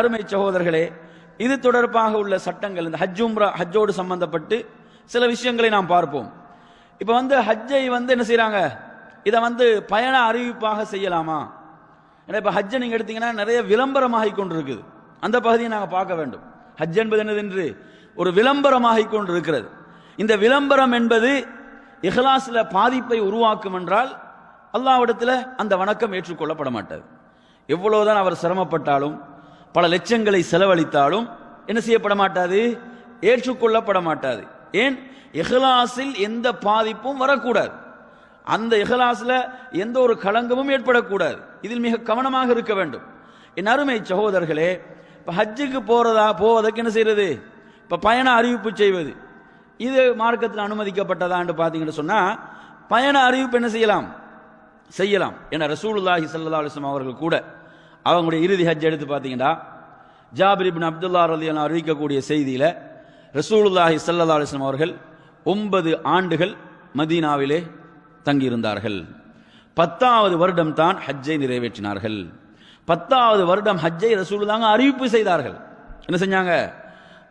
அருமை சகோதரர்களே இது தொடர்பாக உள்ள சட்டங்கள் இந்த ஹஜ்ஜும்ரா ஹஜ்ஜோடு சம்பந்தப்பட்டு சில விஷயங்களை நாம் பார்ப்போம். இப்போ வந்து ஹஜ்ஜை வந்து என்ன செய்கிறாங்க இதை வந்து பயண அறிவிப்பாக செய்யலாமா? ஏன்னா இப்போ ஹஜ்ஜை நீங்கள் எடுத்தீங்கன்னா நிறைய விளம்பரமாகி கொண்டிருக்குது. அந்த பகுதியை நாங்கள் பார்க்க வேண்டும். ஹஜ் என்பது என்னது என்று ஒரு விளம்பரமாகி கொண்டிருக்கிறது. இந்த விளம்பரம் என்பது இஹ்லாஸில் பாதிப்பை உருவாக்கும் என்றால் அல்லாவிடத்தில் அந்த வணக்கம் ஏற்றுக்கொள்ளப்பட மாட்டது எவ்வளவுதான் அவர் சிரமப்பட்டாலும் பல லட்சங்களை செலவழித்தாலும் என்ன செய்யப்பட மாட்டாது ஏற்றுக்கொள்ளப்பட மாட்டாது ஏன்? இஹ்லாஸில் எந்த பாதிப்பும் வரக்கூடாது. அந்த இஹ்லாஸ்ல எந்த ஒரு களங்கமும் ஏற்படக்கூடாது. இதில் மிக கவனமாக இருக்க வேண்டும். என் அருமை சகோதரர்களே இப்போ ஹஜ்ஜுக்கு போகிறதா போவதற்கு என்ன செய்யறது இப்போ பயண அறிவிப்பு செய்வது. இது மார்க்கத்தில் அனுமதிக்கப்பட்டதான்னு பார்த்தீங்கன்னு சொன்னால் பயண அறிவிப்பு என்ன செய்யலாம்? செய்யலாம். என ரசூலுல்லாஹி சல்லா அலிஸ்லாம் அவர்கள் கூட அவங்களுடைய இறுதி ஹஜ் எடுத்து பார்த்தீங்கன்னா ஜாபிரிபின் அப்துல்லா ரலியல்லாஹு அறிவிக்கக்கூடிய செய்தியில் ரசூலுல்லாஹி சல்லா அலிஸ்லாம் அவர்கள் ஒன்பது ஆண்டுகள் மதீனாவிலே தங்கியிருந்தார்கள். பத்தாவது வருடம் தான் ஹஜ்ஜை நிறைவேற்றினார்கள். பத்தாவது வருடம் ஹஜ்ஜை ரசூலுதாங்க அறிவிப்பு செய்தார்கள். என்ன செஞ்சாங்க?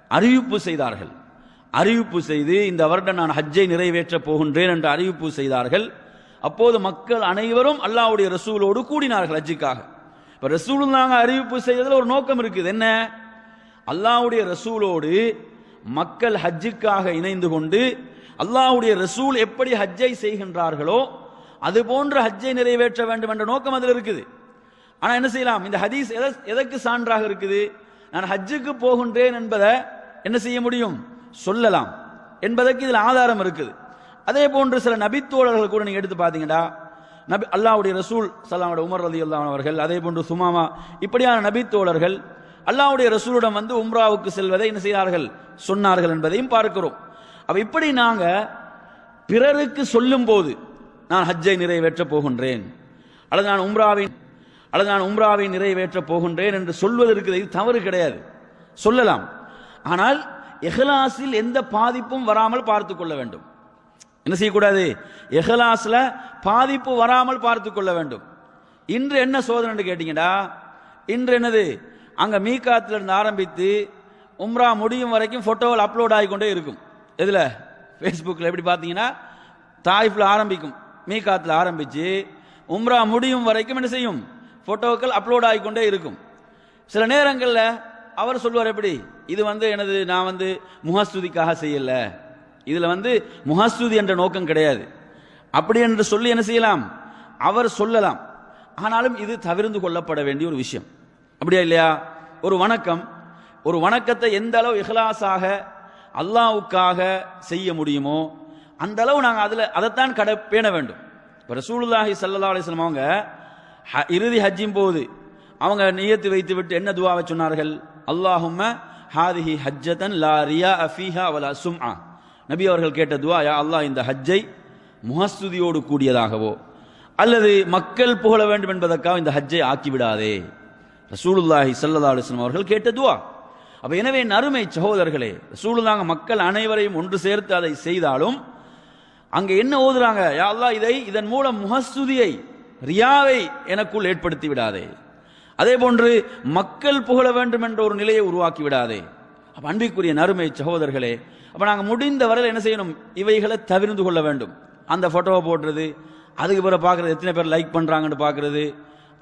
அறிவிப்பு செய்தார்கள். அறிவிப்பு செய்து இந்த வருடம் நான் ஹஜ்ஜை நிறைவேற்றப் போகின்றேன் என்று அறிவிப்பு செய்தார்கள். அப்போது மக்கள் அனைவரும் அல்லாஹ்வுடைய ரசூலோடு கூடினார்கள் ஹஜ்ஜுக்காக. இப்ப ரசூலுல்லாங்க அறிவிப்பு செய்ததில் ஒரு நோக்கம் இருக்குது. என்ன? அல்லாஹ்வுடைய ரசூலோடு மக்கள் ஹஜ்ஜுக்காக இணைந்து கொண்டு அல்லாவுடைய ரசூல் எப்படி ஹஜ்ஜை செய்கின்றார்களோ அது போன்ற ஹஜ்ஜை நிறைவேற்ற வேண்டும் என்ற நோக்கம் அதில் இருக்குது. ஆனால் என்ன செய்யலாம்? இந்த ஹதீஸ் எத- எதற்கு சான்றாக இருக்குது? நான் ஹஜ்ஜுக்கு போகின்றேன் என்பதை என்ன செய்ய முடியும்? சொல்லலாம். என்பதற்கு இதில் ஆதாரம் இருக்குது. அதே போன்று சில நபித்தோழர்கள் கூட நீங்கள் எடுத்து பார்த்தீங்கன்னா நபி அல்லாவுடைய ரசூல் சல்லாவோட உமர் ரலி அவர்கள் அதே போன்று சுமாமா இப்படியான நபி தோழர்கள் அல்லாவுடைய ரசூலுடன் வந்து உம்ராவுக்கு செல்வதை என்ன செய்தார்கள்? சொன்னார்கள் என்பதையும் பார்க்கிறோம். அப்ப இப்படி நாங்க பிறருக்கு சொல்லும் போது நான் ஹஜ்ஜை நிறைவேற்றப் போகின்றேன். அல்லது நான் உம்ராவின் அல்லது நான் உம்ராவை நிறைவேற்றப் போகின்றேன் என்று சொல்வதற்கு இது தவறு கிடையாது. சொல்லலாம். ஆனால் எஹ்லாஸில் எந்த பாதிப்பும் வராமல் பார்த்து கொள்ள வேண்டும். என்ன செய்யக்கூடாது? எஹலாஸில் பாதிப்பு வராமல் பார்த்து கொள்ள வேண்டும். இன்று என்ன சோதனை கேட்டீங்கடா? இன்று என்னது? அங்க மீகாத்துல இருந்து ஆரம்பித்து உம்ரா முடியும் வரைக்கும் போட்டோவில் அப்லோட் ஆகிக்கொண்டே இருக்கும். எதுல? ஃபேஸ்புக்கில் எப்படி பார்த்தீங்கன்னா தாய்ஃபில் ஆரம்பிக்கும். மீகாத்தில் ஆரம்பித்து உம்ரா முடியும் வரைக்கும் என்ன செய்யும்? ஃபோட்டோக்கள் அப்லோட் ஆகிக்கொண்டே இருக்கும். சில நேரங்களில் அவர் சொல்லுவார் எப்படி? இது வந்து எனது நான் வந்து முகஸ்துதிக்காக செய்யல. இதுல வந்து முகஸ்துதி என்ற நோக்கம் கிடையாது. அப்படி என்று சொல்லி என்ன செய்யலாம்? அவர் சொல்லலாம். ஆனாலும் இது தவிர்ந்து கொள்ளப்பட வேண்டிய ஒரு விஷயம். அப்படியா இல்லையா? ஒரு வணக்கம். ஒரு வணக்கத்தை எந்த அளவு இஹ்லாஸாக அல்லாஹ்வுக்காக செய்ய முடியுமோ அந்த அளவு நாங்கள் அதில் அதைத்தான் கடை பேண வேண்டும். இப்போ ரசூலுல்லாஹி சல்லா அலைஹி அவங்க ஹ- இறுதி ஹஜ்ஜின் போது அவங்க நியத்து வைத்து விட்டு என்ன துவாவை சொன்னார்கள்? அல்லாஹும்ம ஹாதிஹி ஹஜ்ஜதன் லா ரியா அஃபீஹா வலா சும்ஆ. நபி அவர்கள் கேட்ட துவா யா அல்லாஹ் இந்த ஹஜ்ஜை முகஸ்துதியோடு கூடியதாகவோ அல்லது மக்கள் புகழ வேண்டும் என்பதற்காக இந்த ஹஜ்ஜை ஆக்கிவிடாதே? ரசூலுல்லாஹி சல்லா அலுவலம் அவர்கள் கேட்ட துவா. அப்போ எனவே நறுமை சகோதரர்களே ரசூலுல்லாஹ் மக்கள் அனைவரையும் ஒன்று சேர்த்து அதை செய்தாலும் அங்கே என்ன ஓதுறாங்க? யா அல்லாஹ் இதை இதன் மூலம் முகஸ்துதியை ரியாவை எனக்குள் ஏற்படுத்தி விடாதே. அதே போன்று மக்கள் புகழ வேண்டும் என்ற ஒரு நிலையை உருவாக்கி விடாதே. அப்போ அன்பிற்குரிய நறுமை சகோதரர்களே அப்போ நாங்கள் முடிந்த வரையில் என்ன செய்யணும்? இவைகளை தவிர்ந்து கொள்ள வேண்டும். அந்த ஃபோட்டோவை போடுறது அதுக்கு பிறகு பார்க்கறது எத்தனை பேர் லைக் பண்ணுறாங்கன்னு பார்க்குறது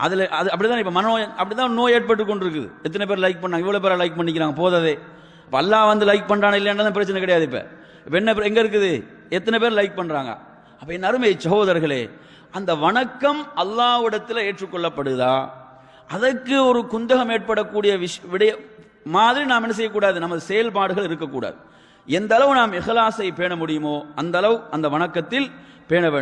அதில் அது அப்படிதான் மனோ அப்படி அப்படிதான் நோய் ஏற்பட்டு கொண்டிருக்குது. எத்தனை பேர் லைக் பண்ணாங்க இவ்வளோ பேரை லைக் பண்ணிக்கிறாங்க போததே. அப்ப வந்து லைக் பண்றானா இல்லையானது பிரச்சனை கிடையாது இப்போ. இப்போ என்ன எங்கே இருக்குது? எத்தனை பேர் லைக் பண்ணுறாங்க அப்போ என் அருமை சகோதரர்களே அந்த வணக்கம் அல்லாவிடத்தில் ஏற்றுக்கொள்ளப்படுதா? அதற்கு ஒரு குந்தகம் ஏற்படக்கூடிய விஷ விடய மாதிரி நாம் என்ன செய்யக்கூடாது? நமது செயல்பாடுகள் இருக்கக்கூடாது. எந்த அளவு நாம் இஹ்லாஸை பேண முடியுமோ அந்த அளவு அந்த வணக்கத்தில் பேண வேண்டும்.